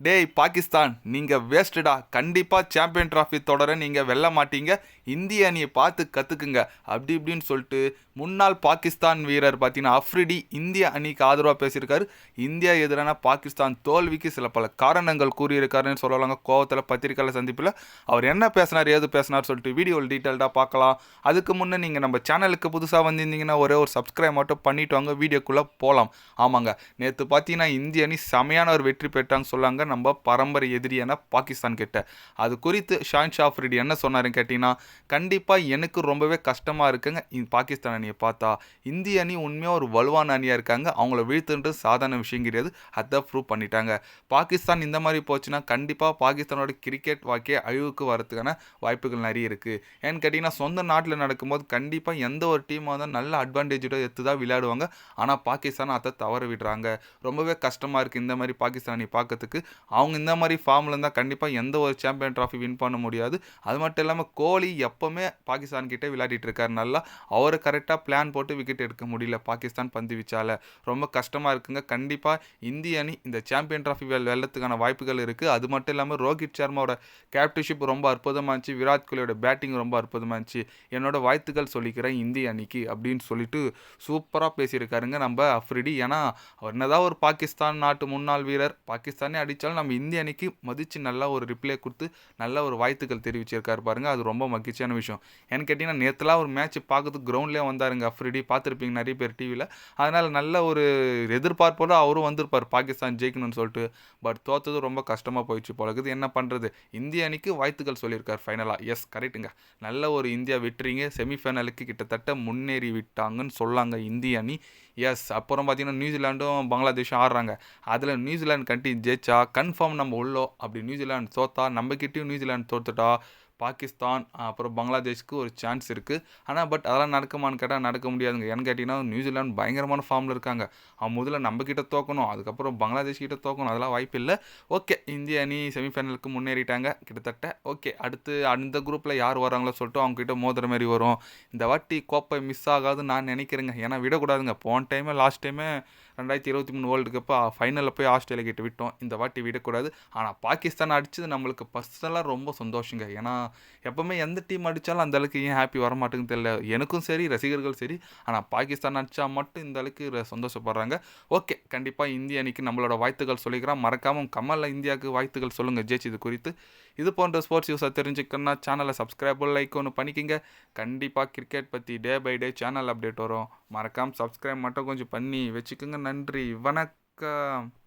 டேய் பாகிஸ்தான் நீங்கள் வேஸ்ட்டுடா கண்டிப்பாக சாம்பியன் ட்ராஃபி தொடரை நீங்கள் வெல்ல மாட்டீங்க. இந்திய அணியை பார்த்து கற்றுக்குங்க அப்படி இப்படின்னு சொல்லிட்டு முன்னாள் பாகிஸ்தான் வீரர் பார்த்தீங்கன்னா அஃப்ரிடி இந்திய அணிக்கு ஆதரவாக பேசியிருக்காரு. இந்தியா எதிரான பாகிஸ்தான் தோல்விக்கு சில பல காரணங்கள் கூறியிருக்காருன்னு சொல்லலாங்க. கோவத்தில் பத்திரிக்கையாளர் சந்திப்பில் அவர் என்ன பேசினார் ஏது பேசினார் சொல்லிட்டு வீடியோவில் டீட்டெயில்டாக பார்க்கலாம். அதுக்கு முன்னே நீங்கள் நம்ம சேனலுக்கு புதுசாக வந்திருந்தீங்கன்னா ஒரே ஒரு சப்ஸ்கிரைப் மட்டும் பண்ணிட்டு வாங்க. வீடியோக்குள்ளே போகலாம் ஆமாங்க. நேற்று பார்த்தீங்கன்னா இந்திய அணி செமையான ஒரு வெற்றி பெற்றாங்க சொல்லாங்க. நம்ம பரம்பரை எதிரியான பாகிஸ்தான் கிட்ட. அது குறித்து ஷான் ஷாஃப்ரிடி என்ன சொன்னாருன்னு கேட்டிங்கன்னா கண்டிப்பாக எனக்கு ரொம்பவே கஷ்டமாக இருக்குங்க. பாகிஸ்தான் அணியை பார்த்தா இந்திய அணி உண்மையாக ஒரு வலுவான அணியாக இருக்காங்க. அவங்கள வீழ்த்துன்றது சாதாரண விஷயம் கிடையாது. அதை ப்ரூவ் பண்ணிட்டாங்க. பாகிஸ்தான் இந்த மாதிரி போச்சுன்னா கண்டிப்பாக பாகிஸ்தானோட கிரிக்கெட் வாக்கிய அழிவுக்கு வரதுக்கான வாய்ப்புகள் நிறைய இருக்குது ஏன்னு கேட்டிங்கன்னா சொந்த நாட்டில் நடக்கும்போது கண்டிப்பாக எந்த ஒரு டீமாக இருந்தால் நல்ல அட்வான்டேஜோட எடுத்து தான் விளையாடுவாங்க. ஆனால் பாகிஸ்தான் அதை தவற விடுறாங்க. ரொம்பவே கஷ்டமாக இருக்குது இந்த மாதிரி பாகிஸ்தானி பார்க்கறதுக்கு. அவங்க இந்த மாதிரி ஃபார்மில் இருந்தால் கண்டிப்பாக எந்த ஒரு சாம்பியன் ட்ராஃபி வின் பண்ண முடியாது. அது மட்டும் இல்லாமல் கோலி எப்போவுமே பாகிஸ்தான் கிட்டே விளையாடிட்டு இருக்காரு. நல்லா அவர் கரெக்டாக பிளான் போட்டு விக்கெட் எடுக்க முடியல. பாகிஸ்தான் பந்து வீச்சால. ரொம்ப கஷ்டமாக இருக்குங்க. கண்டிப்பாக இந்திய அணி இந்த சாம்பியன் ட்ராஃபி வெல் வெல்லத்துக்கான வாய்ப்புகள் இருக்குது அது மட்டும் இல்லாமல் ரோஹித் சர்மாவோட கேப்டன்ஷிப் ரொம்ப அற்புதமாக இருந்துச்சு. விராட் கோலியோட பேட்டிங் ரொம்ப அற்புதமாக இருந்துச்சு. என்னோட வாழ்த்துக்கள் சொல்லிக்கிறேன் இந்திய அணிக்கு அப்படின்னு சொல்லிட்டு சூப்பராக பேசியிருக்காருங்க நம்ம அஃப்ரிடி. ஏன்னா அவர் என்னதான் ஒரு பாகிஸ்தான் நாட்டு முன்னாள் வீரர் பாகிஸ்தானே அடிச்சு அடித்தாலும் நம்ம இந்திய அணிக்கு மதித்து நல்லா ஒரு ரிப்ளை கொடுத்து நல்ல ஒரு வாழ்த்துக்கள் தெரிவிச்சிருக்காரு பாருங்க. அது ரொம்ப மகிழ்ச்சியான விஷயம். ஏன்னு கேட்டிங்கன்னா நேற்றுலாம் ஒரு மேட்ச் பார்க்கறதுக்கு கிரவுண்ட்லேயே வந்தாருங்க. அஃப்ரிடி பார்த்துருப்பீங்க நிறைய பேர் டிவியில் அதனால் நல்ல ஒரு எதிர்பார்ப்போடு அவரும் வந்திருப்பார். பாகிஸ்தான் ஜெயிக்கணும்னு சொல்லிட்டு. பட் தோத்தது ரொம்ப கஷ்டமாக போயிடுச்சு போலகுது என்ன பண்ணுறது இந்திய அணிக்கு வாழ்த்துக்கள் சொல்லியிருக்கார் ஃபைனலாக எஸ் கரெக்டுங்க நல்ல ஒரு இந்தியா வெற்றிங்க. செமிஃபைனலுக்கு கிட்டத்தட்ட முன்னேறி விட்டாங்கன்னு சொல்லாங்க இந்திய அணி. எஸ் அப்புறம் பார்த்தீங்கன்னா நியூசிலாண்டும் பங்களாதேஷும் ஆடுறாங்க. அதில் நியூசிலாந்து கண்டி ஜெயிச்சா கன்ஃபார்ம் நம்ம உள்ளோ அப்படி நியூசிலாந்து தோத்தா நம்மக்கிட்டேயும் நியூசிலாந்து தோத்துட்டா பாகிஸ்தான் அப்புறம் பங்களாதேஷ்க்கு ஒரு சான்ஸ் இருக்குது ஆனால் பட் அதெல்லாம் நடக்குமான்னு கேட்டால் நடக்க முடியாதுங்க. ஏன்னு கேட்டிங்கன்னா நியூசிலாந்து பயங்கரமான ஃபார்மில் இருக்காங்க. அவன் முதல்ல நம்மக்கிட்ட தோக்கணும் அதுக்கப்புறம் பங்களாதேஷ் கிட்ட தோக்கணும். அதெல்லாம் வாய்ப்பு இல்லை. ஓகே இந்திய அணி செமிஃபைனலுக்கு முன்னேறிட்டாங்க. கிட்டத்தட்ட ஓகே அடுத்து அந்த குரூப்பில் யார் வராங்களோ சொல்லிட்டு அவங்க கிட்ட மோதுற மாதிரி வரும். இந்த வாட்டி கோப்பை மிஸ் ஆகாதுன்னு நான் நினைக்கிறேங்க. ஏன்னா விடக்கூடாதுங்க. போன டைமே லாஸ்ட் டைமே ரெண்டாயிரத்தி இருபத்தி மூணு வேர்ல்டு கப்பு ஃபைனலில் போய் ஆஸ்திரேலியா கிட்ட விட்டோம். இந்த வாட்டி விடக்கூடாது. ஆனால் பாகிஸ்தான் அடித்தது நம்மளுக்கு பர்சனலாக ரொம்ப சந்தோஷங்க. ஏன்னா எப்போவுமே எந்த டீம் அடித்தாலும் அந்த அளவுக்கு ஏன் ஹாப்பி வர மாட்டேங்குது தெரியல. எனக்கும் சரி ரசிகர்கள் சரி. ஆனால் பாகிஸ்தான் அடித்தா மட்டும் இந்த அளவுக்கு சந்தோஷப்படுறாங்க. ஓகே கண்டிப்பாக இந்திய அணிக்கு நம்மளோட வாழ்த்துக்கள் சொல்லிக்கிறோம் மறக்காமல் கமலில் இந்தியாவுக்கு வாழ்த்துக்கள் சொல்லுங்கள் ஜெயிச்சு இது குறித்து. இது போன்ற ஸ்போர்ட்ஸ் நியூஸை தெரிஞ்சுக்கணும்னா சேனலை சப்ஸ்கிரைப் லைக் ஒன்று பண்ணிக்கிங்க. கண்டிப்பாக கிரிக்கெட் பற்றி day by day channel update வரும். மறக்காமல் சப்ஸ்கிரைப் மட்டும் கொஞ்சம் பண்ணி வச்சுக்கோங்க. நன்றி. வணக்கம்.